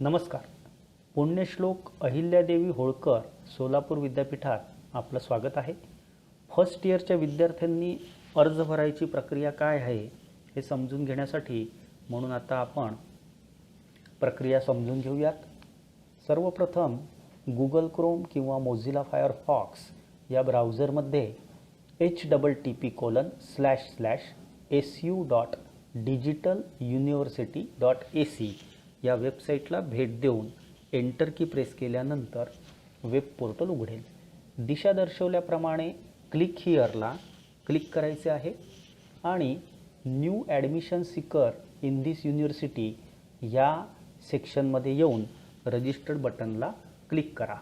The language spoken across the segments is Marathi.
नमस्कार. पुण्यश्लोक अहिल्यादेवी होळकर सोलापूर विद्यापीठात आपलं स्वागत आहे. फर्स्ट इयरच्या विद्यार्थ्यांनी अर्ज भरायची प्रक्रिया काय आहे हे समजून घेण्यासाठी म्हणून आता आपण प्रक्रिया समजून घेऊयात. सर्वप्रथम गुगल क्रोम किंवा मोझिला फायरफॉक्स या ब्राउझरमध्ये H double T P colon slash slash S U dot digital university dot A C या वेबसाईटला भेट देऊन एंटर की प्रेस केल्यानंतर वेब पोर्टल उघडेल. दिशा दर्शवल्याप्रमाणे क्लिक हिअरला क्लिक करायचे आहे. आणि new admission seeker in this university या सेक्शनमध्ये येऊन रजिस्टर्ड बटनला क्लिक करा.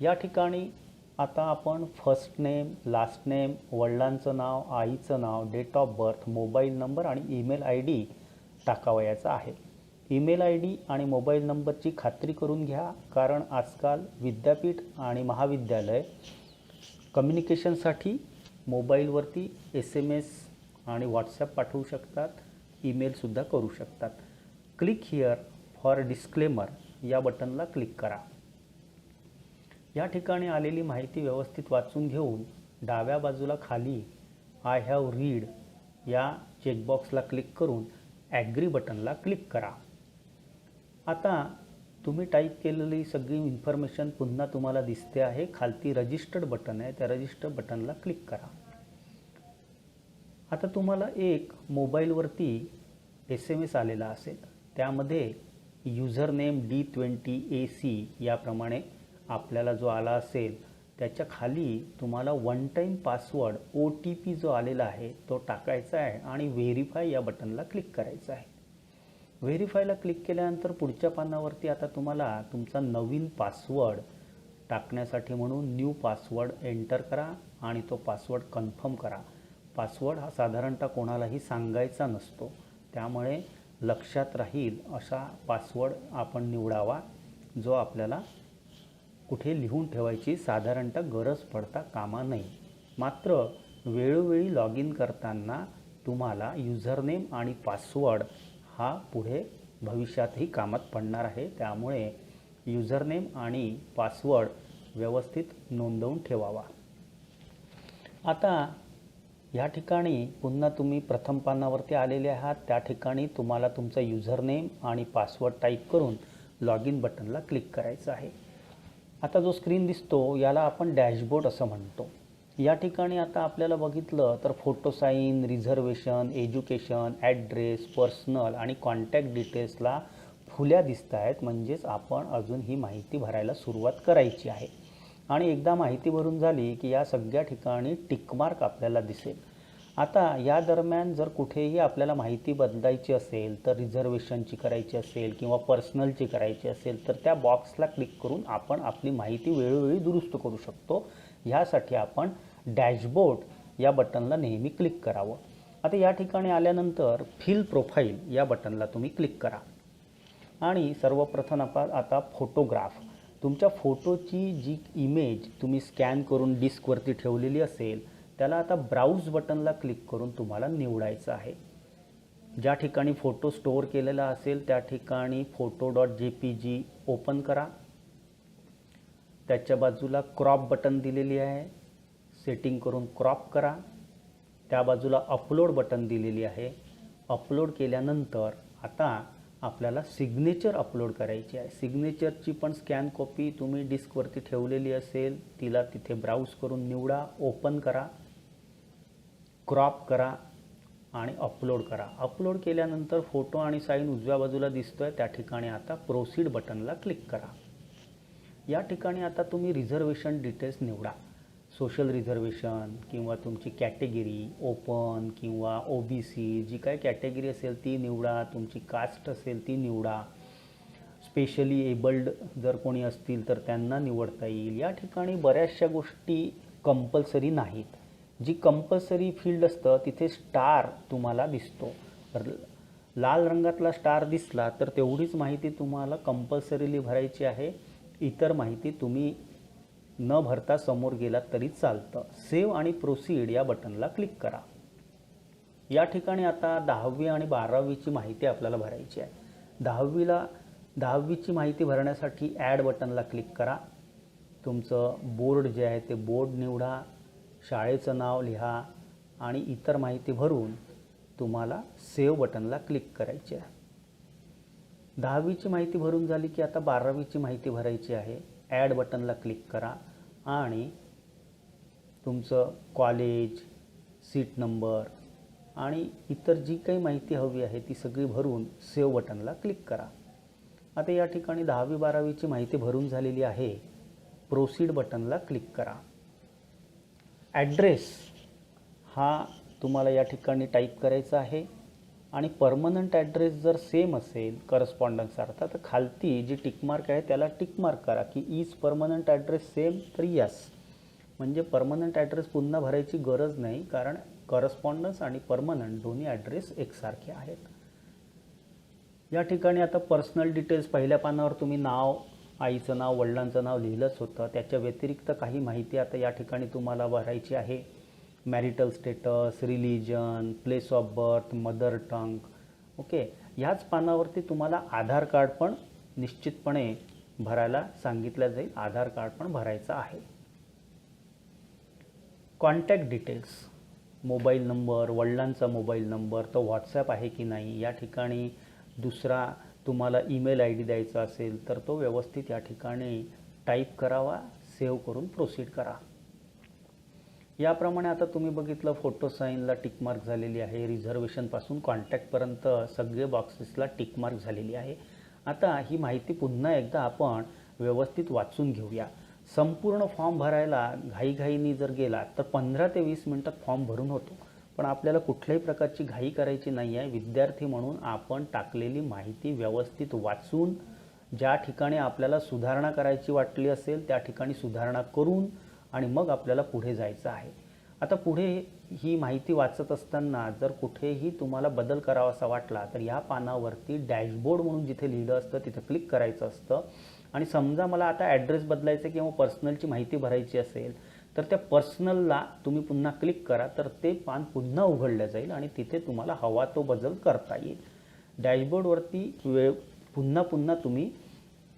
या ठिकाणी आता आपण फर्स्ट नेम लास्ट नेम वडिलांचं नाव आईचं नाव date of birth mobile number आणि ईमेल आय डी टाकावयाचा आहे. ईमेल आय डी आणि मोबाईल नंबरची खात्री करून घ्या कारण आजकाल विद्यापीठ आणि महाविद्यालय कम्युनिकेशनसाठी मोबाईलवरती एस एम एस आणि व्हॉट्सॲप पाठवू शकतात ईमेलसुद्धा करू शकतात. क्लिक हिअर फॉर डिस्क्लेमर या बटनला क्लिक करा. या ठिकाणी आलेली माहिती व्यवस्थित वाचून घेऊन डाव्या बाजूला खाली आय हॅव रीड या चेकबॉक्सला क्लिक करून ॲग्री बटनला क्लिक करा. आता तुम्ही टाईप केलेली सगळी इन्फॉर्मेशन पुन्हा तुम्हाला दिसते आहे. खालती रजिस्टर्ड बटन आहे. त्या रजिस्टर्ड बटनला क्लिक करा. आता तुम्हाला एक मोबाईलवरती एस एम एस आलेला असेल. त्यामध्ये user name D twenty A C याप्रमाणे आपल्याला जो आला असेल त्याच्याखाली तुम्हाला one time password O T P जो आलेला आहे तो टाकायचा आहे आणि व्हेरीफाय या बटनला क्लिक करायचा आहे. व्हेरीफायला क्लिक केल्यानंतर पुढच्या पानावरती आता तुम्हाला तुमचा नवीन पासवर्ड टाकण्यासाठी म्हणून न्यू पासवर्ड एंटर करा आणि तो पासवर्ड कन्फर्म करा. पासवर्ड हा साधारणतः कोणालाही सांगायचा नसतो. त्यामुळे लक्षात राहील असा पासवर्ड आपण निवडावा जो आपल्याला कुठे लिहून ठेवायची साधारणतः गरज पडता कामा नये. मात्र वेळोवेळी लॉग इन करताना तुम्हाला युझरनेम आणि पासवर्ड हा पुढे भविष्यातही कामात पडणार आहे. त्यामुळे युजरनेम आणि पासवर्ड व्यवस्थित नोंदवून ठेवावा. आता या ठिकाणी पुन्हा तुम्ही प्रथम पानावरती आलेले आहात. त्या ठिकाणी तुम्हाला तुमचा युझरनेम आणि पासवर्ड टाईप करून लॉग इन बटनला क्लिक करायचं आहे. आता जो स्क्रीन दिसतो याला आपण डॅशबोर्ड असं म्हणतो. या ठिकाणी आता आपल्याला बघितलं तर photo sign reservation education address personal आणि कॉन्टॅक्ट डिटेल्सला फुल्या दिसत आहेत. म्हणजेच आपण अजून ही माहिती भरायला सुरुवात करायची आहे. आणि एकदा माहिती भरून झाली की या सगळ्या ठिकाणी टिकमार्क आपल्याला दिसेल. आता या दरम्यान जर कुठेही आपल्याला माहिती बदलायची असेल तर रिझर्वेशनची करायची असेल किंवा पर्सनलची करायची असेल तर त्या बॉक्सला क्लिक करून आपण आपली माहिती वेळोवेळी दुरुस्त करू शकतो. ह्यासाठी आपण डॅशबोर्ड या बटनला नेहमी क्लिक करावं. आता या ठिकाणी आल्यानंतर फिल प्रोफाईल या बटनला तुम्ही क्लिक करा. आणि सर्वप्रथम आपण आता फोटोग्राफ. तुमच्या फोटोची जी इमेज तुम्ही स्कॅन करून डिस्कवरती ठेवलेली असेल त्याला आता ब्राउज बटनला क्लिक करून तुम्हाला निवडायचं आहे. ज्या ठिकाणी फोटो स्टोअर केलेला असेल त्या ठिकाणी photo dot J P G open करा. त्याच्या बाजूला क्रॉप बटन दिलेली आहे. सेटिंग करून क्रॉप करा. त्या बाजूला अपलोड बटन दिलेली आहे. अपलोड केल्यानंतर आता आपल्याला सिग्नेचर अपलोड करायची आहे. सिग्नेचरची पण स्कॅन कॉपी तुम्ही डिस्कवरती ठेवलेली असेल तिला तिथे ब्राउज करून निवडा ओपन करा क्रॉप करा आणि अपलोड करा. अपलोड केल्यानंतर फोटो आणि साईन उजव्या बाजूला दिसतोय. त्या ठिकाणी आता प्रोसीड बटनला क्लिक करा. या ठिकाणी आता तुम्ही रिझर्वेशन डिटेल्स निवडा. सोशल रिझर्वेशन किंवा तुमची कॅटेगरी ओपन किंवा ओ बी सी जी काय कॅटेगरी असेल ती निवडा तुमची कास्ट असेल ती निवडा. स्पेशली एबल्ड जर कोणी असतील तर त्यांना निवडता येईल. या ठिकाणी बऱ्याचशा गोष्टी कंपल्सरी नाहीत. जी कंपल्सरी फील्ड असतं तिथे स्टार तुम्हाला दिसतो. लाल रंगातला स्टार दिसला तर तेवढीच माहिती तुम्हाला कंपल्सरीली भरायची आहे. इतर माहिती तुम्ही न भरता समोर गेलात तरी चालतं. सेव्ह आणि प्रोसीड या बटनला क्लिक करा. या ठिकाणी आता दहावी आणि बारावीची माहिती आपल्याला भरायची आहे. दहावीला दहावीची माहिती भरण्यासाठी ॲड बटनला क्लिक करा. तुमचं बोर्ड जे आहे ते बोर्ड निवडा शाळेचं नाव लिहा आणि इतर माहिती भरून तुम्हाला सेव्ह बटनला क्लिक करायची आहे. दहावीची माहिती भरून झाली की आता बारावीची माहिती भरायची आहे. ॲड बटनला क्लिक करा आणि तुमचं कॉलेज सीट नंबर आणि इतर जी काही माहिती हवी आहे ती सगळी भरून सेव्ह बटनला क्लिक करा. आता या ठिकाणी दहावी बारावीची माहिती भरून झालेली आहे. प्रोसीड बटनला क्लिक करा. ॲड्रेस हा तुम्हाला या ठिकाणी टाईप करायचा आहे. आणि परमनंट ॲड्रेस जर सेम असेल करस्पॉन्डन्स अर्थात तर खालती जी टिकमार्क आहे त्याला टिकमार्क करा की इज परमनंट ॲड्रेस सेम तर यस म्हणजे परमनंट ॲड्रेस पुन्हा भरायची गरज नाही कारण करस्पॉन्डन्स आणि परमनंट दोन्ही ॲड्रेस एकसारखे आहेत. या ठिकाणी आता पर्सनल डिटेल्स पहिल्या पानावर तुम्ही नाव आईचं नाव वडिलांचं नाव लिहिलंच होतं. त्याच्या व्यतिरिक्त काही माहिती आता या ठिकाणी तुम्हाला भरायची आहे. Marital status religion place of birth mother tongue okay ह्याच पानावरती तुम्हाला आधार कार्ड पण निश्चितपणे भरायला सांगितलं जाईल. आधार कार्ड पण भरायचं आहे. कॉन्टॅक्ट डिटेल्स मोबाईल नंबर वडिलांचा मोबाईल नंबर तो व्हॉट्सॲप आहे की नाही या ठिकाणी दुसरा तुम्हाला ईमेल आय डी द्यायचा असेल तर तो व्यवस्थित या ठिकाणी टाईप करावा सेव्ह करून प्रोसीड करा. याप्रमाणे आता तुम्ही बघितलं फोटो साईनला टिकमार्क झालेली आहे. रिझर्वेशनपासून कॉन्टॅक्टपर्यंत सगळे बॉक्सेसला टिकमार्क झालेली आहे. आता ही माहिती पुन्हा एकदा आपण व्यवस्थित वाचून घेऊया. संपूर्ण फॉर्म भरायला घाईघाईनी जर गेला तर पंधरा ते वीस मिनटात फॉर्म भरून होतो. पण आपल्याला कुठल्याही प्रकारची घाई करायची नाही आहे. विद्यार्थी म्हणून आपण टाकलेली माहिती व्यवस्थित वाचून ज्या ठिकाणी आपल्याला सुधारणा करायची वाटली असेल त्या ठिकाणी सुधारणा करून आणि मग आपल्याला पुढे जायचं आहे. आता पुढे ही माहिती वाचत असताना जर कुठेही तुम्हाला बदल करावासा वाटला तर या पानावरती डॅशबोर्ड म्हणून जिथे लिहिलं असतं तिथे क्लिक करायचं असतं. आणि समजा मला आता ॲड्रेस बदलायचं किंवा पर्सनलची माहिती भरायची असेल तर त्या पर्सनलला तुम्ही पुन्हा क्लिक करा तर ते पान पुन्हा उघडलं जाईल आणि तिथे तुम्हाला हवा तो बदल करता येईल. डॅशबोर्डवरती वेळ पुन्हा पुन्हा तुम्ही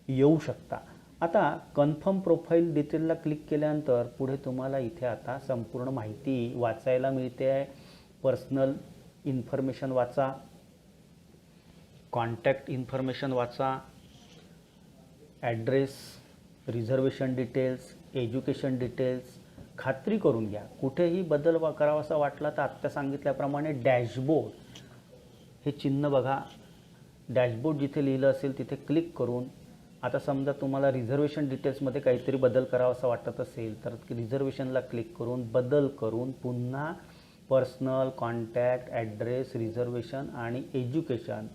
येऊ शकता. आता कन्फर्म प्रोफाईल डिटेलला क्लिक केल्यानंतर पुढे तुम्हाला इथे आता संपूर्ण माहिती वाचायला मिळते आहे. पर्सनल इन्फॉर्मेशन वाचा. कॉन्टॅक्ट इन्फॉर्मेशन वाचा. Address reservation details education details खात्री करून घ्या. कुठेही बदल वा- करावासा वाटला तर आत्ता सांगितल्याप्रमाणे डॅशबोर्ड हे चिन्ह बघा. डॅशबोर्ड जिथे लिहिलं असेल तिथे क्लिक करून आता समजा तुम्हाला रिझर्वेशन डिटेल्समध्ये काहीतरी बदल करावासा वाटत असेल तर रिझर्वेशनला क्लिक करून बदल करून पुन्हा पर्सनल कॉन्टॅक्ट ॲड्रेस रिझर्वेशन आणि एज्युकेशन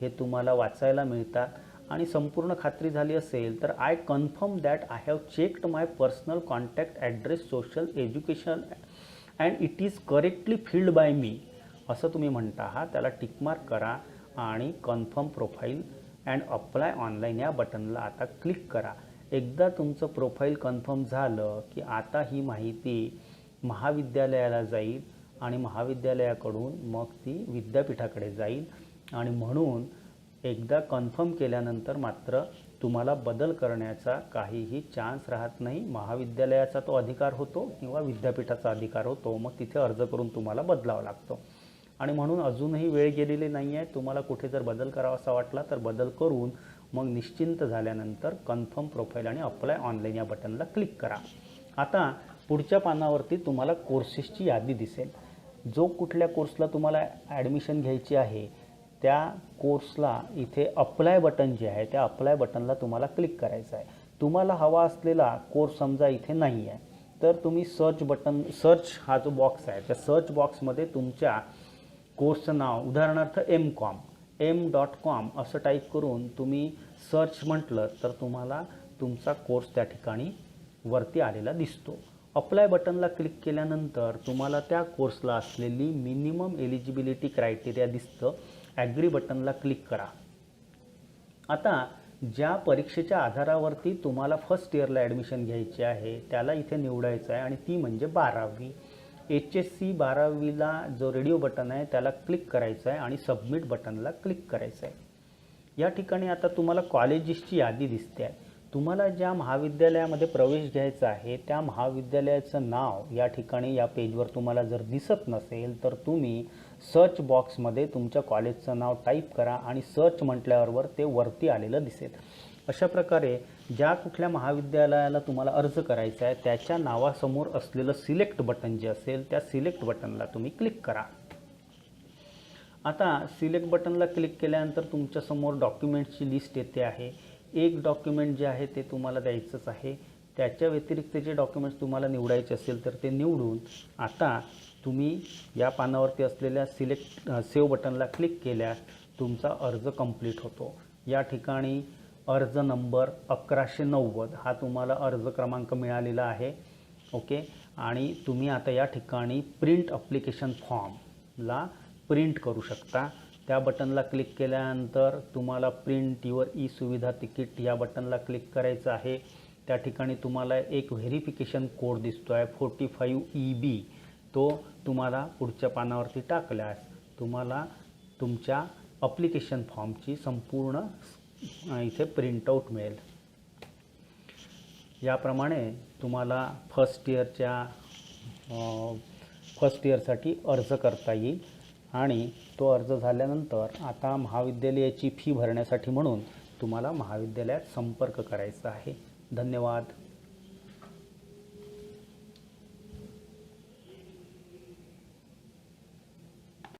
हे तुम्हाला वाचायला मिळतात. आणि संपूर्ण खात्री झाली असेल तर I confirm that I have checked my personal contact address social education and it is correctly filled by me असं तुम्ही म्हणता आहात त्याला टिकमार्क करा आणि confirm profile and apply online या बटनला आता क्लिक करा. एकदा तुमचं प्रोफाईल कन्फर्म झालं की आता ही माहिती महाविद्यालयाला जाईल आणि महाविद्यालयाकडून मग ती विद्यापीठाकडे जाईल. आणि म्हणून एकदा कन्फर्म केल्यानंतर मात्र तुम्हाला बदल करण्याचा काहीही चान्स राहत नाही. महाविद्यालयाचा तो अधिकार होतो किंवा विद्यापीठाचा अधिकार होतो. मग तिथे अर्ज करून तुम्हाला बदलावा लागतो. आणि म्हणून अजूनही वेळ गेलेली नाही आहे तुम्हाला कुठे जर बदल करावासा वाटला तर बदल करून मग निश्चिंत झाल्यानंतर कन्फर्म प्रोफाईल आणि अप्लाय ऑनलाईन या बटनला क्लिक करा. आता पुढच्या पानावरती तुम्हाला कोर्सेसची यादी दिसेल. जो कुठल्या कोर्सला तुम्हाला ॲडमिशन घ्यायची आहे त्या कोर्सला इथे अप्लाय बटन जे आहे त्या अप्लाय बटनला तुम्हाला क्लिक करायचं आहे. तुम्हाला हवा असलेला कोर्स समजा इथे नाही आहे तर तुम्ही सर्च बटन सर्च हा जो बॉक्स आहे त्या सर्च बॉक्समध्ये तुमच्या कोर्सचं नाव उदाहरणार्थ M com M dot com असं टाईप करून तुम्ही सर्च म्हटलं तर तुम्हाला तुमचा कोर्स त्या ठिकाणी वरती आलेला दिसतो. अप्लाय बटनला क्लिक केल्यानंतर तुम्हाला त्या कोर्सला असलेली मिनिमम एलिजिबिलिटी क्रायटेरिया दिसतं. ॲग्री बटनला क्लिक करा. आता ज्या परीक्षेच्या आधारावरती तुम्हाला फर्स्ट इयरला ॲडमिशन घ्यायची आहे त्याला इथे निवडायचं आहे आणि ती म्हणजे बारावी. एच एस सी बारावीला जो रेडिओ बटन आहे त्याला क्लिक करायचं आहे आणि सबमिट बटनला क्लिक करायचं आहे या ठिकाणी आता तुम्हाला कॉलेजेसची यादी दिसते आहे. तुम्हाला ज्या महाविद्यालयामध्ये प्रवेश घ्यायचा आहे त्या महाविद्यालयाचं नाव या ठिकाणी या पेजवर तुम्हाला जर दिसत नसेल तर तुम्ही सर्च बॉक्समध्ये तुमच्या कॉलेजचं नाव टाईप करा आणि सर्च म्हटल्यावर ते वरती आलेलं दिसेल. अशा प्रकारे ज्या कुठल्या महाविद्यालयाला तुम्हाला अर्ज करायचा आहे त्याच्या नावासमोर असलेलं सिलेक्ट बटन जे असेल त्या सिलेक्ट बटनला तुम्ही क्लिक करा. आता सिलेक्ट बटनला क्लिक केल्यानंतर तुमच्यासमोर डॉक्युमेंट्सची लिस्ट येते आहे. एक डॉक्युमेंट जे आहे ते तुम्हाला द्यायचंच आहे. त्याच्या व्यतिरिक्त जे डॉक्युमेंट्स तुम्हाला निवडायचे असेल तर ते निवडून आता तुम्ही या पानावरती असलेल्या सिलेक्ट सेव्ह बटनला क्लिक केल्यास तुमचा अर्ज कंप्लीट होतो. या ठिकाणी अर्ज नंबर अकराशे नव्वद हा तुम्हाला अर्ज क्रमांक मिळालेला आहे ओके? आणि तुम्ही आता या ठिकाणी प्रिंट अप्लिकेशन फॉर्मला प्रिंट करू शकता. त्या बटनला क्लिक केल्यानंतर तुम्हाला print your e Suvidha ticket या बटनला क्लिक करायचं आहे. त्या ठिकाणी तुम्हाला एक व्हेरिफिकेशन कोड दिसतो आहे फोर्टी फाईव्ह ई बी तो तुम्हाला पुढच्या पानावरती टाकल्यास तुम्हाला तुमच्या अप्लिकेशन फॉर्मची संपूर्ण इथे प्रिंटआउट मिळेल. याप्रमाणे तुम्हाला फर्स्ट इयरच्या फर्स्ट इयरसाठी अर्ज करता येईल. आणि तो अर्ज झाल्यानंतर आता महाविद्यालयाची फी भरण्यासाठी म्हणून तुम्हाला महाविद्यालयात संपर्क करायचा आहे. धन्यवाद.